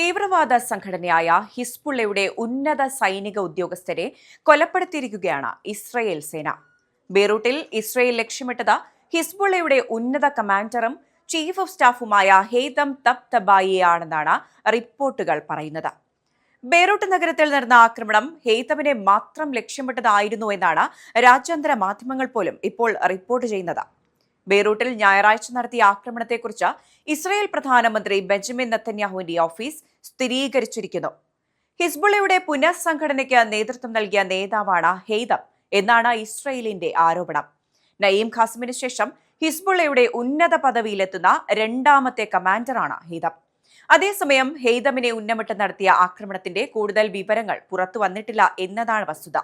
തീവ്രവാദ സംഘടനയായ ഹിസ്ബുള്ളയുടെ ഉന്നത സൈനിക ഉദ്യോഗസ്ഥരെ കൊലപ്പെടുത്തിയിരിക്കുകയാണ് ഇസ്രയേൽ സേന. ബെയ്റൂട്ടിൽ ഇസ്രയേൽ ലക്ഷ്യമിട്ടത് ഹിസ്ബുള്ളയുടെ ഉന്നത കമാൻഡറും ചീഫ് ഓഫ് സ്റ്റാഫുമായ ഹെയ്തം തബ് തബായിയാണെന്നാണ് റിപ്പോർട്ടുകൾ പറയുന്നത്. ബെയ്റൂട്ട് നഗരത്തിൽ നടന്ന ആക്രമണം ഹെയ്തമിനെ മാത്രം ലക്ഷ്യമിട്ടതായിരുന്നു എന്നാണ് രാജ്യാന്തര മാധ്യമങ്ങൾ പോലും ഇപ്പോൾ റിപ്പോർട്ട് ചെയ്യുന്നത്. ബെയ്റൂട്ടിൽ ഞായറാഴ്ച നടത്തിയ ആക്രമണത്തെക്കുറിച്ച് ഇസ്രായേൽ പ്രധാനമന്ത്രി ബെഞ്ചമിൻ നത്തന്യാഹുവിന്റെ ഓഫീസ് സ്ഥിരീകരിച്ചിരിക്കുന്നു. ഹിസ്ബുള്ളയുടെ പുനഃസംഘടനയ്ക്ക് നേതൃത്വം നൽകിയ നേതാവാണ് ഹെയ്തം എന്നാണ് ഇസ്രയേലിന്റെ ആരോപണം. നയീം ഖാസിമിന് ശേഷം ഹിസ്ബുള്ളയുടെ ഉന്നത പദവിയിലെത്തുന്ന രണ്ടാമത്തെ കമാൻഡറാണ് ഹെയ്തം. അതേസമയം ഹെയ്ദമിനെ ഉന്നമിട്ട് നടത്തിയ ആക്രമണത്തിന്റെ കൂടുതൽ വിവരങ്ങൾ പുറത്തു വന്നിട്ടില്ല എന്നതാണ് വസ്തുത.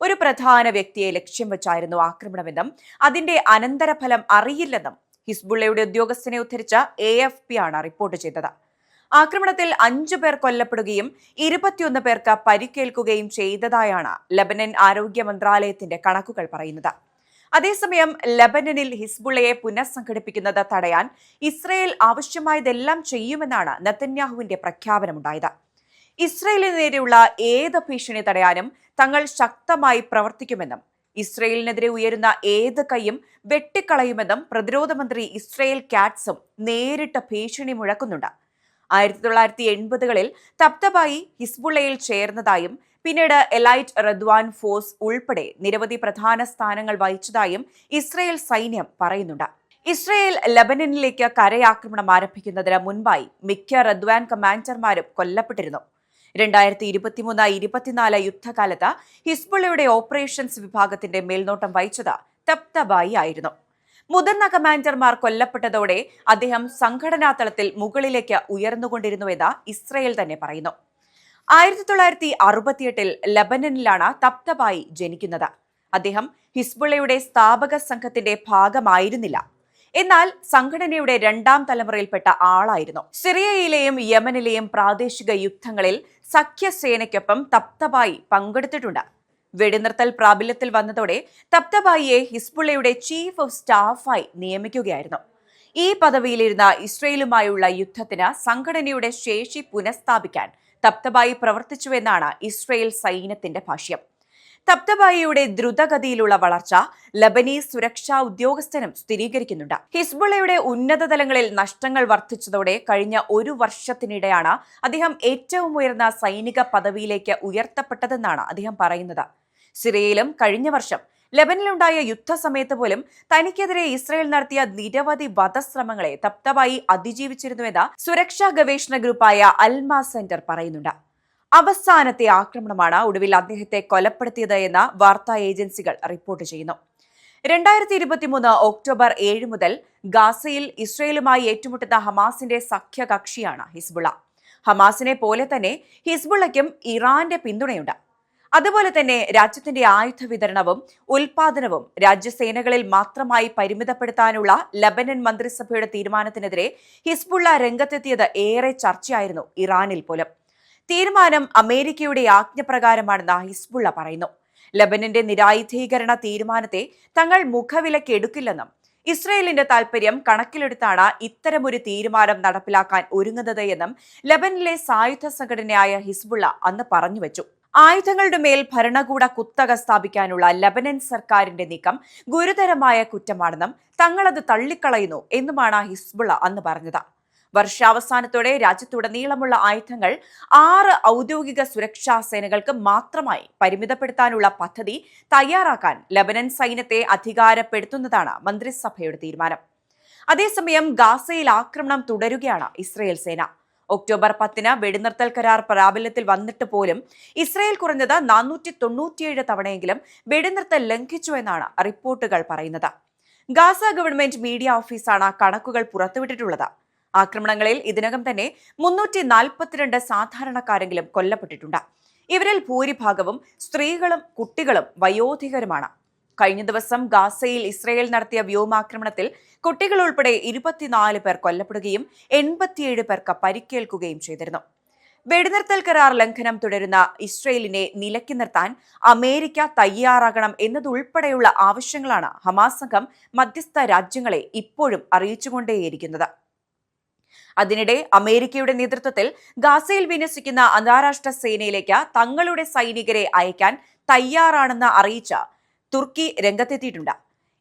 ഒരു പ്രധാന വ്യക്തിയെ ലക്ഷ്യം വെച്ചായിരുന്നു ആക്രമണമെന്നും അതിന്റെ അനന്തരഫലം അറിയില്ലെന്നും ഹിസ്ബുള്ളയുടെ ഉദ്യോഗസ്ഥനെ ഉദ്ധരിച്ച എ എഫ് പി ആണ് റിപ്പോർട്ട് ചെയ്തത്. ആക്രമണത്തിൽ അഞ്ചു പേർ കൊല്ലപ്പെടുകയും ഇരുപത്തിയൊന്ന് പേർക്ക് പരിക്കേൽക്കുകയും ചെയ്തതായാണ് ലബനൻ ആരോഗ്യ മന്ത്രാലയത്തിന്റെ കണക്കുകൾ പറയുന്നത്. അതേസമയം ലബനനിൽ ഹിസ്ബുള്ളയെ പുനഃസംഘടിപ്പിക്കുന്നത് തടയാൻ ഇസ്രയേൽ ആവശ്യമായതെല്ലാം ചെയ്യുമെന്നാണ് നെതന്യാഹുവിന്റെ പ്രഖ്യാപനമുണ്ടായത്. ഇസ്രയേലിന് നേരെയുള്ള ഏത് ഭീഷണി തടയാനും തങ്ങൾ ശക്തമായി പ്രവർത്തിക്കുമെന്നും ഇസ്രയേലിനെതിരെ ഉയരുന്ന ഏത് കൈയും വെട്ടിക്കളയുമെന്നും പ്രതിരോധ മന്ത്രി ഇസ്രയേൽ കാറ്റ്സും നേരിട്ട് ഭീഷണി മുഴക്കുന്നുണ്ട്. ആയിരത്തി തൊള്ളായിരത്തി എൺപതുകളിൽ തപ്തബായി ഹിസ്ബുള്ളയിൽ ചേർന്നതായും പിന്നീട് എലൈറ്റ് റദ്വാൻ ഫോഴ്സ് ഉൾപ്പെടെ നിരവധി പ്രധാന സ്ഥാനങ്ങൾ വഹിച്ചതായും ഇസ്രയേൽ സൈന്യം പറയുന്നുണ്ട്. ഇസ്രയേൽ ലബനനിലേക്ക് കരയാക്രമണം ആരംഭിക്കുന്നതിന് മുൻപായി മിക്ക റദ്വാൻ കമാൻഡർമാരും കൊല്ലപ്പെട്ടിരുന്നു. രണ്ടായിരത്തി ഇരുപത്തിമൂന്ന് ഇരുപത്തിനാല് യുദ്ധകാലത്ത് ഹിസ്ബുള്ളയുടെ ഓപ്പറേഷൻസ് വിഭാഗത്തിന്റെ മേൽനോട്ടം വഹിച്ചത് തപ്തബായി ആയിരുന്നു. മുതിർന്ന കമാൻഡർമാർ കൊല്ലപ്പെട്ടതോടെ അദ്ദേഹം സംഘടനാ തലത്തിൽ മുകളിലേക്ക് ഉയർന്നുകൊണ്ടിരുന്നുവെന്ന് ഇസ്രയേൽ തന്നെ പറയുന്നു. ആയിരത്തി തൊള്ളായിരത്തി അറുപത്തിയെട്ടിൽ ലബനനിലാണ് തപ്തബായി ജനിക്കുന്നത്. അദ്ദേഹം ഹിസ്ബുള്ളയുടെ സ്ഥാപക സംഘത്തിന്റെ ഭാഗമായിരുന്നില്ല. എന്നാൽ സംഘടനയുടെ രണ്ടാം തലമുറയിൽപ്പെട്ട ആളായിരുന്നു. സിറിയയിലെയും യമനിലെയും പ്രാദേശിക യുദ്ധങ്ങളിൽ സഖ്യസേനയ്ക്കൊപ്പം തപ്തബായി പങ്കെടുത്തിട്ടുണ്ട്. വെടിനിർത്തൽ പ്രാബല്യത്തിൽ വന്നതോടെ തപ്തബായിയെ ഹിസ്ബുള്ളയുടെ ചീഫ് ഓഫ് സ്റ്റാഫായി നിയമിക്കുകയായിരുന്നു. ഈ പദവിയിലിരുന്ന ഇസ്രയേലുമായുള്ള യുദ്ധത്തിന് സംഘടനയുടെ ശേഷി പുനഃസ്ഥാപിക്കാൻ തപ്തബായി പ്രവർത്തിച്ചുവെന്നാണ് ഇസ്രയേൽ സൈന്യത്തിന്റെ ഭാഷ്യം. തപ്തബായിയുടെ ദ്രുതഗതിയിലുള്ള വളർച്ച ലബനീസ് സുരക്ഷാ ഉദ്യോഗസ്ഥനും സ്ഥിരീകരിക്കുന്നുണ്ട്. ഹിസ്ബുള്ളയുടെ ഉന്നത തലങ്ങളിൽ നഷ്ടങ്ങൾ വർദ്ധിച്ചതോടെ കഴിഞ്ഞ ഒരു വർഷത്തിനിടെയാണ് അദ്ദേഹം ഏറ്റവും ഉയർന്ന സൈനിക പദവിയിലേക്ക് ഉയർത്തപ്പെട്ടതെന്നാണ് അദ്ദേഹം പറയുന്നത്. സിറിയയിലും കഴിഞ്ഞ വർഷം ലബനിലുണ്ടായ യുദ്ധസമയത്ത് പോലും തനിക്കെതിരെ ഇസ്രയേൽ നടത്തിയ നിരവധി വധശ്രമങ്ങളെ തപ്തബായി അതിജീവിച്ചിരുന്നുവെന്ന് സുരക്ഷാ ഗവേഷണ ഗ്രൂപ്പായ അൽമ സെന്റർ പറയുന്നുണ്ട്. അവസാനത്തെ ആക്രമണമാണ് ഒടുവിൽ അദ്ദേഹത്തെ കൊലപ്പെടുത്തിയത് എന്ന് വാർത്താ ഏജൻസികൾ റിപ്പോർട്ട് ചെയ്യുന്നു. രണ്ടായിരത്തി ഇരുപത്തിമൂന്ന് ഒക്ടോബർ ഏഴ് മുതൽ ഗാസയിൽ ഇസ്രയേലുമായി ഏറ്റുമുട്ടുന്ന ഹമാസിന്റെ സഖ്യകക്ഷിയാണ് ഹിസ്ബുള ഹമാസിനെ പോലെ തന്നെ ഹിസ്ബുള്ളയ്ക്കും ഇറാന്റെ പിന്തുണയുണ്ട്. അതുപോലെ തന്നെ രാജ്യത്തിന്റെ ആയുധ വിതരണവും ഉൽപാദനവും രാജ്യസേനകളിൽ മാത്രമായി പരിമിതപ്പെടുത്താനുള്ള ലബനൻ മന്ത്രിസഭയുടെ തീരുമാനത്തിനെതിരെ ഹിസ്ബുള്ള രംഗത്തെത്തിയത് ഏറെ ചർച്ചയായിരുന്നു ഇറാനിൽ പോലും. തീരുമാനം അമേരിക്കയുടെ ആജ്ഞപ്രകാരമാണെന്ന് ഹിസ്ബുള്ള പറയുന്നു. ലബനന്റെ നിരായുധീകരണ തീരുമാനത്തെ തങ്ങൾ മുഖവിലയ്ക്ക് എടുക്കില്ലെന്നും ഇസ്രയേലിന്റെ താൽപര്യം കണക്കിലെടുത്താണ് ഇത്തരമൊരു തീരുമാനം നടപ്പിലാക്കാൻ ഒരുങ്ങുന്നത് എന്നും ലബനിലെ സായുധ സംഘടനയായ ഹിസ്ബുള്ള അന്ന് പറഞ്ഞുവെച്ചു. ആയുധങ്ങളുടെ മേൽ ഭരണകൂട കുത്തക സ്ഥാപിക്കാനുള്ള ലബനൻ സർക്കാരിന്റെ നീക്കം ഗുരുതരമായ കുറ്റമാണെന്നും തങ്ങളത് തള്ളിക്കളയുന്നു എന്നുമാണ് ഹിസ്ബുള്ള അന്ന് പറഞ്ഞത്. വർഷാവസാനത്തോടെ രാജ്യത്തുടനീളമുള്ള ആയുധങ്ങൾ ആറ് ഔദ്യോഗിക സുരക്ഷാ സേനകൾക്ക് മാത്രമായി പരിമിതപ്പെടുത്താനുള്ള പദ്ധതി തയ്യാറാക്കാൻ ലബനൻ സൈന്യത്തെ അധികാരപ്പെടുത്തുന്നതാണ് മന്ത്രിസഭയുടെ തീരുമാനം. അതേസമയം ഗാസയിൽ ആക്രമണം തുടരുകയാണ് ഇസ്രയേൽ സേന. ഒക്ടോബർ പത്തിന് വെടിനിർത്തൽ കരാർ പ്രാബല്യത്തിൽ വന്നിട്ട് പോലും ഇസ്രയേൽ കുറഞ്ഞത് നാനൂറ്റി തൊണ്ണൂറ്റിയേഴ് തവണയെങ്കിലും വെടിനിർത്തൽ ലംഘിച്ചു എന്നാണ് റിപ്പോർട്ടുകൾ പറയുന്നത്. ഗാസ ഗവൺമെന്റ് മീഡിയ ഓഫീസാണ് കണക്കുകൾ പുറത്തുവിട്ടിട്ടുള്ളത്. ആക്രമണങ്ങളിൽ ഇതിനകം തന്നെ മുന്നൂറ്റി നാൽപ്പത്തിരണ്ട് സാധാരണക്കാരെങ്കിലും കൊല്ലപ്പെട്ടിട്ടുണ്ട്. ഇവരിൽ ഭൂരിഭാഗവും സ്ത്രീകളും കുട്ടികളും വയോധികരുമാണ്. കഴിഞ്ഞ ദിവസം ഗാസയിൽ ഇസ്രയേൽ നടത്തിയ വ്യോമാക്രമണത്തിൽ കുട്ടികൾ ഉൾപ്പെടെ ഇരുപത്തിനാല് പേർ കൊല്ലപ്പെടുകയും എൺപത്തിയേഴ് പേർക്ക് പരിക്കേൽക്കുകയും ചെയ്തിരുന്നു. വെടിനിർത്തൽ കരാർ ലംഘനം തുടരുന്ന ഇസ്രയേലിനെ നിലക്കി നിർത്താൻ അമേരിക്ക തയ്യാറാകണം എന്നതുൾപ്പെടെയുള്ള ആവശ്യങ്ങളാണ് ഹമാസ് സംഘം മധ്യസ്ഥ രാജ്യങ്ങളെ ഇപ്പോഴും അറിയിച്ചുകൊണ്ടേയിരിക്കുന്നത്. അതിനിടെ അമേരിക്കയുടെ നേതൃത്വത്തിൽ ഗാസയിൽ വിന്യസിക്കുന്ന അന്താരാഷ്ട്ര സേനയിലേക്ക് തങ്ങളുടെ സൈനികരെ അയക്കാൻ തയ്യാറാണെന്ന് അറിയിച്ച തുർക്കി രംഗത്തെത്തിയിട്ടുണ്ട്.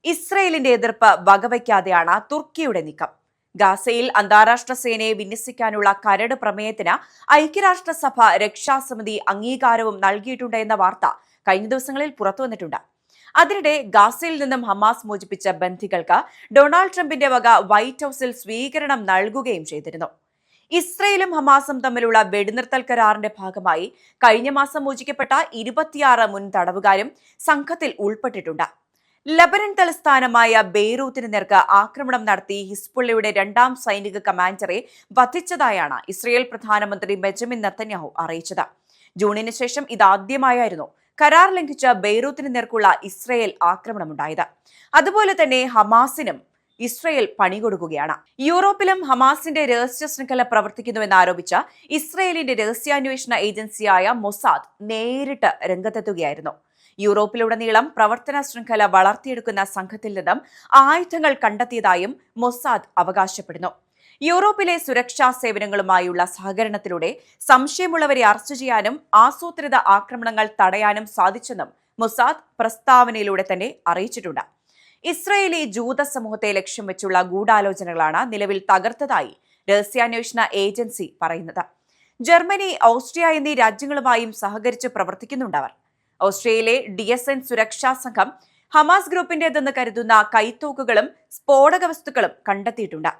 ഇസ്രയേലിന്റെ എതിർപ്പ് വകവയ്ക്കാതെയാണ് തുർക്കിയുടെ നീക്കം. ഗാസയിൽ അന്താരാഷ്ട്ര സേനയെ വിന്യസിക്കാനുള്ള കരട് പ്രമേയത്തിന് ഐക്യരാഷ്ട്രസഭ രക്ഷാസമിതി അംഗീകാരവും നൽകിയിട്ടുണ്ട് എന്ന വാർത്ത കഴിഞ്ഞ ദിവസങ്ങളിൽ പുറത്തുവന്നിട്ടുണ്ട്. അതിനിടെ ഗാസയിൽ നിന്നും ഹമാസ് മോചിപ്പിച്ച ബന്ധികൾക്ക് ഡൊണാൾഡ് ട്രംപിന്റെ വക വൈറ്റ് ഹൌസിൽ സ്വീകരണം നൽകുകയും ചെയ്തിരുന്നു. ഇസ്രയേലും ഹമാസും തമ്മിലുള്ള വെടിനിർത്തൽ കരാറിന്റെ ഭാഗമായി കഴിഞ്ഞ മാസം മോചിക്കപ്പെട്ട ഇരുപത്തിയാറ് മുൻ തടവുകാരും സംഘത്തിൽ ഉൾപ്പെട്ടിട്ടുണ്ട്. ലബനൻ തലസ്ഥാനമായ ബെയ്റൂത്തിന് നേർക്ക് ആക്രമണം നടത്തി ഹിസ്ബുള്ളയുടെ രണ്ടാം സൈനിക കമാൻഡറെ വധിച്ചതായാണ് ഇസ്രയേൽ പ്രധാനമന്ത്രി ബെഞ്ചമിൻ നത്തന്യാഹു അറിയിച്ചത്. ജൂണിന് ശേഷം ഇതാദ്യമായായിരുന്നു കരാർ ലംഘിച്ച ബെയ്റൂത്തിന് നേർക്കുള്ള ഇസ്രയേൽ ആക്രമണമുണ്ടായത്. അതുപോലെ തന്നെ ഹമാസിനും ഇസ്രയേൽ പണികൊടുക്കുകയാണ്. യൂറോപ്പിലും ഹമാസിന്റെ രഹസ്യ ശൃംഖല പ്രവർത്തിക്കുന്നുവെന്ന് ആരോപിച്ച ഇസ്രയേലിന്റെ രഹസ്യാന്വേഷണ ഏജൻസിയായ മൊസാദ് നേരിട്ട് രംഗത്തെത്തുകയായിരുന്നു. യൂറോപ്പിലുടനീളം പ്രവർത്തന ശൃംഖല വളർത്തിയെടുക്കുന്ന സംഘത്തിൽ നിന്നും ആയുധങ്ങൾ കണ്ടെത്തിയതായും മൊസാദ് അവകാശപ്പെടുന്നു. യൂറോപ്പിലെ സുരക്ഷാ സേവനങ്ങളുമായുള്ള സഹകരണത്തിലൂടെ സംശയമുള്ളവരെ അറസ്റ്റ് ചെയ്യാനും ആസൂത്രിത ആക്രമണങ്ങൾ തടയാനും സാധിച്ചെന്നും മൊസാദ് പ്രസ്താവനയിലൂടെ തന്നെ അറിയിച്ചിട്ടുണ്ട്. ഇസ്രയേലി ജൂത സമൂഹത്തെ ലക്ഷ്യം വെച്ചുള്ള ഗൂഢാലോചനകളാണ് നിലവിൽ തകർത്തതായി രഹസ്യാന്വേഷണ ഏജൻസി പറയുന്നത്. ജർമ്മനി ഓസ്ട്രിയ എന്നീ രാജ്യങ്ങളുമായും സഹകരിച്ച് പ്രവർത്തിക്കുന്നുണ്ടവർ ഓസ്ട്രിയയിലെ ഡി എസ് എൻ സുരക്ഷാ സംഘം ഹമാസ് ഗ്രൂപ്പിന്റേതെന്ന് കരുതുന്ന കൈത്തോക്കുകളും സ്ഫോടക വസ്തുക്കളും കണ്ടെത്തിയിട്ടുണ്ട്.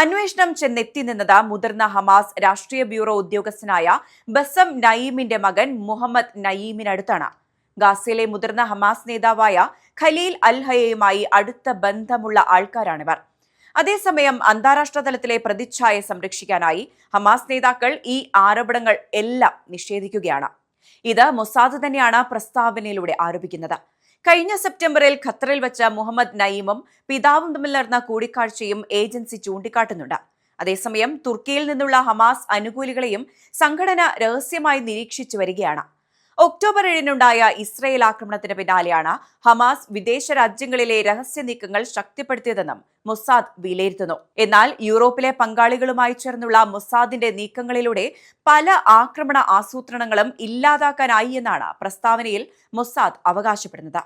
അന്വേഷണം ചെന്നെത്തി നിന്നത് മുതിർന്ന ഹമാസ് രാഷ്ട്രീയ ബ്യൂറോ ഉദ്യോഗസ്ഥനായ ബസം നയീമിന്റെ മകൻ മുഹമ്മദ് നയീമിനടുത്താണ്. ഗാസയിലെ മുതിർന്ന ഹമാസ് നേതാവായ ഖലീൽ അൽഹയയുമായി അടുത്ത ബന്ധമുള്ള ആൾക്കാരാണിവർ. അതേസമയം അന്താരാഷ്ട്ര തലത്തിലെ പ്രതിച്ഛായ സംരക്ഷിക്കാനായി ഹമാസ് നേതാക്കൾ ഈ ആരോപണങ്ങൾ എല്ലാം നിഷേധിക്കുകയാണ്. ഇത് മൊസാദ് തന്നെയാണ് പ്രസ്താവനയിലൂടെ ആരോപിക്കുന്നത്. കഴിഞ്ഞ സെപ്റ്റംബറിൽ ഖത്തറിൽ വെച്ച മുഹമ്മദ് നയീമും പിതാവും തമ്മിൽ നടന്ന കൂടിക്കാഴ്ചയും ഏജൻസി ചൂണ്ടിക്കാട്ടുന്നുണ്ട്. അതേസമയം തുർക്കിയിൽ നിന്നുള്ള ഹമാസ് അനുകൂലികളെയും സംഘടന രഹസ്യമായി നിരീക്ഷിച്ചു വരികയാണ്. ഒക്ടോബർ ഏഴിനുണ്ടായ ഇസ്രയേൽ ആക്രമണത്തിന് പിന്നാലെയാണ് ഹമാസ് വിദേശ രാജ്യങ്ങളിലെ രഹസ്യ നീക്കങ്ങൾ ശക്തിപ്പെടുത്തിയതെന്നും മൊസാദ് വിലയിരുത്തുന്നു. എന്നാൽ യൂറോപ്പിലെ പങ്കാളികളുമായി ചേർന്നുള്ള മൊസാദിന്റെ നീക്കങ്ങളിലൂടെ പല ആക്രമണ ആസൂത്രണങ്ങളും ഇല്ലാതാക്കാനായി എന്നാണ് പ്രസ്താവനയിൽ മൊസാദ് അവകാശപ്പെടുന്നത്.